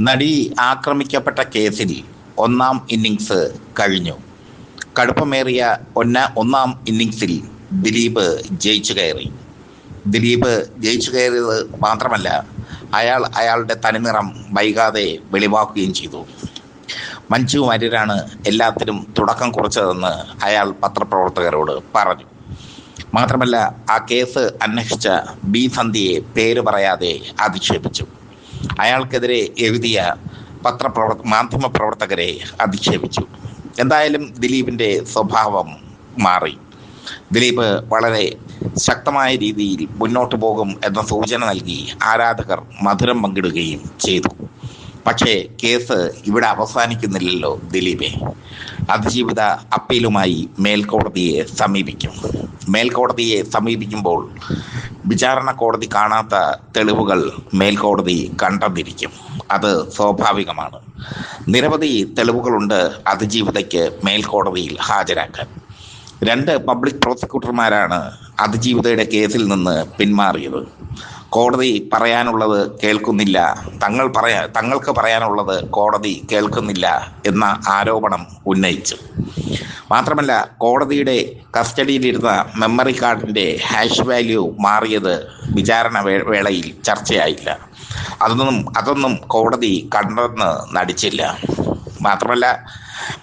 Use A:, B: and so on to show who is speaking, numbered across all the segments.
A: നടി ആക്രമിക്കപ്പെട്ട കേസിൽ ഒന്നാം ഇന്നിങ്സ് കഴിഞ്ഞു. കടുപ്പമേറിയ ഒന്ന ഒന്നാം ഇന്നിങ്സിൽ ദിലീപ് ജയിച്ചു കയറി. ദിലീപ് ജയിച്ചു കയറിയത് മാത്രമല്ല അയാൾ അയാളുടെ തനിനിറം വൈകാതെ വെളിവാക്കുകയും ചെയ്തു. മഞ്ജു വാര്യരാണ് എല്ലാത്തിനും തുടക്കം കുറിച്ചതെന്ന് അയാൾ പത്രപ്രവർത്തകരോട് പറഞ്ഞു. മാത്രമല്ല ആ കേസ് അന്വേഷിച്ച ബി സന്ധ്യയെ പേര് പറയാതെ അധിക്ഷേപിച്ചു. അയാൾക്കെതിരെ എഴുതിയ പത്രപ്രവർ മാധ്യമ പ്രവർത്തകരെ അധിക്ഷേപിച്ചു. എന്തായാലും ദിലീപിന്റെ സ്വഭാവം മാറി. ദിലീപ് വളരെ ശക്തമായ രീതിയിൽ മുന്നോട്ട് പോകും എന്ന സൂചന നൽകി ആരാധകർ മധുരം പങ്കിടുകയും ചെയ്തു. പക്ഷേ കേസ് ഇവിടെ അവസാനിക്കുന്നില്ലല്ലോ ദിലീപെ. അതിജീവിത അപ്പീലുമായി മേൽക്കോടതിയെ സമീപിക്കും. മേൽക്കോടതിയെ സമീപിക്കുമ്പോൾ വിചാരണ കോടതി കാണാത്ത തെളിവുകൾ മേൽക്കോടതി കണ്ടെന്നിരിക്കും. അത് സ്വാഭാവികമാണ്. നിരവധി തെളിവുകളുണ്ട് അതിജീവിതയ്ക്ക് മേൽക്കോടതിയിൽ ഹാജരാക്കാൻ. രണ്ട് പബ്ലിക് പ്രോസിക്യൂട്ടർമാരാണ് അതിജീവിതയുടെ കേസിൽ നിന്ന് പിന്മാറിയത്. കോടതി പറയാനുള്ളത് കേൾക്കുന്നില്ല. തങ്ങൾ പറയാ തങ്ങൾക്ക് പറയാനുള്ളത് കോടതി കേൾക്കുന്നില്ല എന്ന ആരോപണം ഉന്നയിച്ചു. മാത്രമല്ല കോടതിയുടെ കസ്റ്റഡിയിലിരുന്ന മെമ്മറി കാർഡിന്റെ ഹാഷ് വാല്യൂ മാറിയത് വിചാരണ വേളയിൽ ചർച്ചയായില്ല. അതൊന്നും അതൊന്നും കോടതി കണ്ടെന്ന് നടിച്ചില്ല. മാത്രമല്ല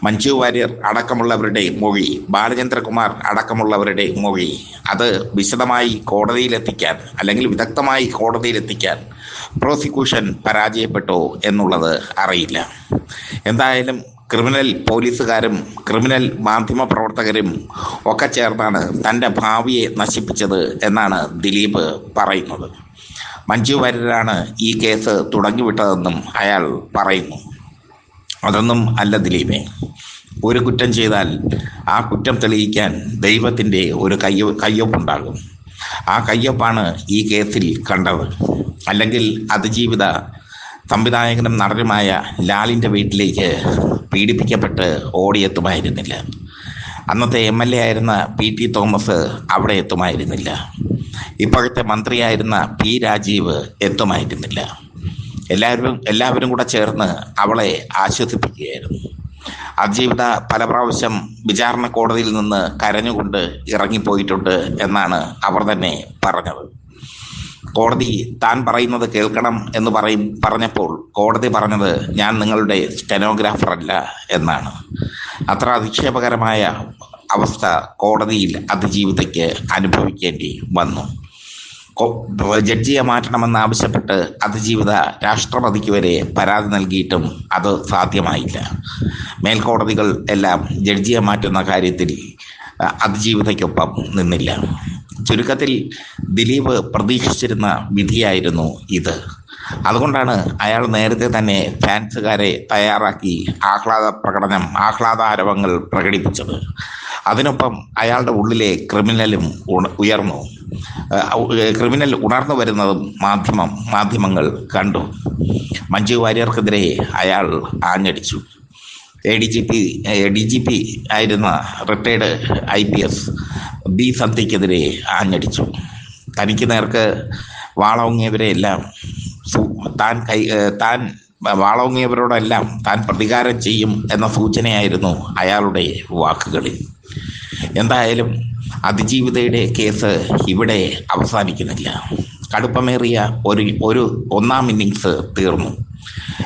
A: മഞ്ജു വാര്യർ അടക്കമുള്ളവരുടെ മൊഴി ബാലചന്ദ്രകുമാർ അടക്കമുള്ളവരുടെ മൊഴി അത് വിശദമായി കോടതിയിലെത്തിക്കാൻ അല്ലെങ്കിൽ വിദഗ്ധമായി കോടതിയിലെത്തിക്കാൻ പ്രോസിക്യൂഷൻ പരാജയപ്പെട്ടോ എന്നുള്ളത് അറിയില്ല. എന്തായാലും ക്രിമിനൽ പോലീസുകാരും ക്രിമിനൽ മാധ്യമ പ്രവർത്തകരും ഒക്കെ ചേർന്നാണ് തന്റെ ഭാവിയെ നശിപ്പിച്ചത് എന്നാണ് ദിലീപ് പറയുന്നത്. മഞ്ജു വാര്യരാണ് ഈ കേസ് തുടങ്ങിവിട്ടതെന്നും അയാൾ പറയുന്നു. അതൊന്നും അല്ല ദിലീപേ. ഒരു കുറ്റം ചെയ്താൽ ആ കുറ്റം തെളിയിക്കാൻ ദൈവത്തിന്റെ ഒരു കയ്യ കയ്യൊപ്പുണ്ടാകും. ആ കയ്യൊപ്പാണ് ഈ കേസിൽ കണ്ടത്. അല്ലെങ്കിൽ അതിജീവിത സംവിധായകനും നടനുമായ ലാലിന്റെ വീട്ടിലേക്ക് പീഡിപ്പിക്കപ്പെട്ട് ഓടിയെത്തുമായിരുന്നില്ല. അന്നത്തെ എം എൽ എ ആയിരുന്ന പി ടി തോമസ് അവിടെ എത്തുമായിരുന്നില്ല. ഇപ്പോഴത്തെ മന്ത്രിയായിരുന്ന പി രാജീവ് എത്തുമായിരുന്നില്ല. എല്ലാവരും എല്ലാവരും കൂടെ ചേർന്ന് അവളെ ആശ്വസിപ്പിക്കുകയായിരുന്നു. അതിജീവിത പല പ്രാവശ്യം വിചാരണ കോടതിയിൽ നിന്ന് കരഞ്ഞുകൊണ്ട് ഇറങ്ങിപ്പോയിട്ടുണ്ട് എന്നാണ് അവർ തന്നെ പറഞ്ഞത്. കോടതി താൻ പറയുന്നത് കേൾക്കണം എന്ന് പറയും പറഞ്ഞപ്പോൾ കോടതി പറഞ്ഞത് ഞാൻ നിങ്ങളുടെ സ്റ്റെനോഗ്രാഫർ അല്ല എന്നാണ്. അത്ര അധിക്ഷേപകരമായ അവസ്ഥ കോടതിയിൽ അതിജീവിതയ്ക്ക് അനുഭവിക്കേണ്ടി വന്നു. ജഡ്ജിയെ മാറ്റണമെന്നാവശ്യപ്പെട്ട് അതിജീവിത രാഷ്ട്രപതിക്ക് വരെ പരാതി നൽകിയിട്ടും അത് സാധ്യമായില്ല. മേൽക്കോടതികൾ എല്ലാം ജഡ്ജിയെ മാറ്റുന്ന കാര്യത്തിൽ അതിജീവിതയ്ക്കൊപ്പം നിന്നില്ല. ചുരുക്കത്തിൽ ദിലീപ് പ്രതീക്ഷിച്ചിരുന്ന വിധിയായിരുന്നു ഇത്. അതുകൊണ്ടാണ് അയാൾ നേരത്തെ തന്നെ ഫാൻസുകാരെ തയ്യാറാക്കി ആഹ്ലാദ പ്രകടനം ആഹ്ലാദാരവങ്ങൾ പ്രകടിപ്പിച്ചത്. അതിനൊപ്പം അയാളുടെ ഉള്ളിലെ ക്രിമിനലും ഉയർന്നു. ക്രിമിനൽ ഉണർന്നു വരുന്നതും മാധ്യമം മാധ്യമങ്ങൾ കണ്ടു. മഞ്ജു വാര്യർക്കെതിരെ അയാൾ ആഞ്ഞടിച്ചു. A D G P D G P ആയിരുന്ന retired I P S B സന്ധ്യക്കെതിരെ ആഞ്ഞടിച്ചു. തനിക്ക് നേർക്ക് വാളോങ്ങിയവരെയെല്ലാം താൻ കൈ താൻ വാളോങ്ങിയവരോടെല്ലാം താൻ പ്രതികാരം ചെയ്യും എന്ന സൂചനയായിരുന്നു അയാളുടെ വാക്കുകളിൽ. എന്തായാലും അതിജീവിതയുടെ കേസ് ഇവിടെ അവസാനിക്കുന്നില്ല. കടുപ്പമേറിയ ഒരു ഒരു ഒന്നാം ഇന്നിങ്സ് തീർന്നു.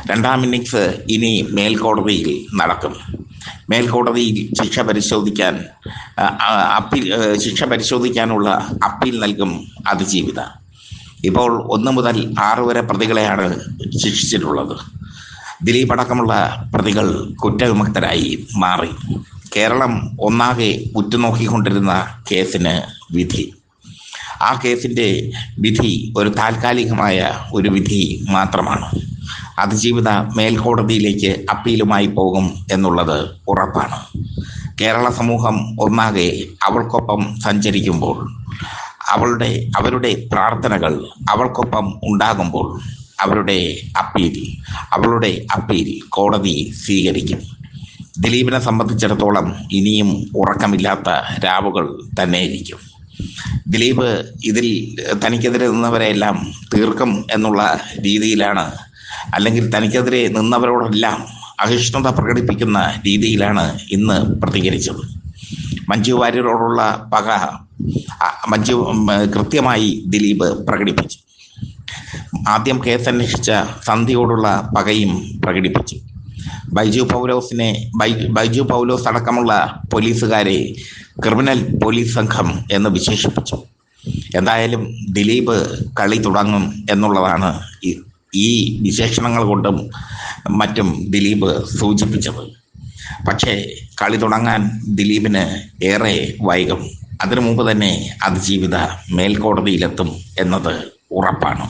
A: രണ്ടാം ഇന്നിങ്സ് ഇനി മേൽക്കോടതിയിൽ നടക്കും. മേൽക്കോടതിയിൽ ശിക്ഷ പരിശോധിക്കാൻ അപ്പീൽ ശിക്ഷ പരിശോധിക്കാനുള്ള അപ്പീൽ നൽകും അതിജീവിത. ഇപ്പോൾ ഒന്ന് മുതൽ ആറ് വരെ പ്രതികളെയാണ് ശിക്ഷിച്ചിട്ടുള്ളത്. ദിലീപ് അടക്കമുള്ള പ്രതികൾ കുറ്റവിമുക്തരായി മാറി. കേരളം ഒന്നാകെ ഉറ്റുനോക്കിക്കൊണ്ടിരുന്ന കേസിന് വിധി. ആ കേസിന്റെ വിധി ഒരു താൽക്കാലികമായ ഒരു വിധി മാത്രമാണ്. അതിജീവിത മേൽക്കോടതിയിലേക്ക് അപ്പീലുമായി പോകും എന്നുള്ളത് ഉറപ്പാണ്. കേരള സമൂഹം ഒന്നാകെ അവൾക്കൊപ്പം സഞ്ചരിക്കുമ്പോൾ അവളുടെ അവരുടെ പ്രാർത്ഥനകൾ അവൾക്കൊപ്പം ഉണ്ടാകുമ്പോൾ അവരുടെ അപ്പീൽ അവളുടെ അപ്പീൽ കോടതി സ്വീകരിക്കും. ദിലീപിനെ സംബന്ധിച്ചിടത്തോളം ഇനിയും ഉറക്കമില്ലാത്ത രാവുകൾ തന്നെയിരിക്കും. ദിലീപ് ഇതിൽ തനിക്കെതിരെ നിന്നവരെയെല്ലാം തീർക്കും എന്നുള്ള രീതിയിലാണ് അല്ലെങ്കിൽ തനിക്കെതിരെ നിന്നവരോടെല്ലാം അഹിഷ്ണുത പ്രകടിപ്പിക്കുന്ന രീതിയിലാണ് ഇന്ന് പ്രതികരിച്ചത്. മഞ്ജു വാര്യരോടുള്ള പക മഞ്ജു കൃത്യമായി ദിലീപ് പ്രകടിപ്പിച്ചു. ആദ്യം കേസ് അന്വേഷിച്ച സന്ധ്യയോടുള്ള പകയും പ്രകടിപ്പിച്ചു. ബൈജു പൗലോസിനെ ബൈജു പൗലോസ് അടക്കമുള്ള പോലീസുകാരെ ക്രിമിനൽ പോലീസ് സംഘം എന്ന് വിശേഷിപ്പിച്ചു. എന്തായാലും ദിലീപ് കളി തുടങ്ങും എന്നുള്ളതാണ് ഈ വിശേഷണങ്ങൾ കൊണ്ടും മറ്റും ദിലീപ് സൂചിപ്പിച്ചത്. പക്ഷേ കളി തുടങ്ങാൻ ദിലീപിന് ഏറെ വൈകും. അതിനു മുമ്പ് തന്നെ അതിജീവിത മേൽക്കോടതിയിലെത്തും എന്നത് ഉറപ്പാണ്.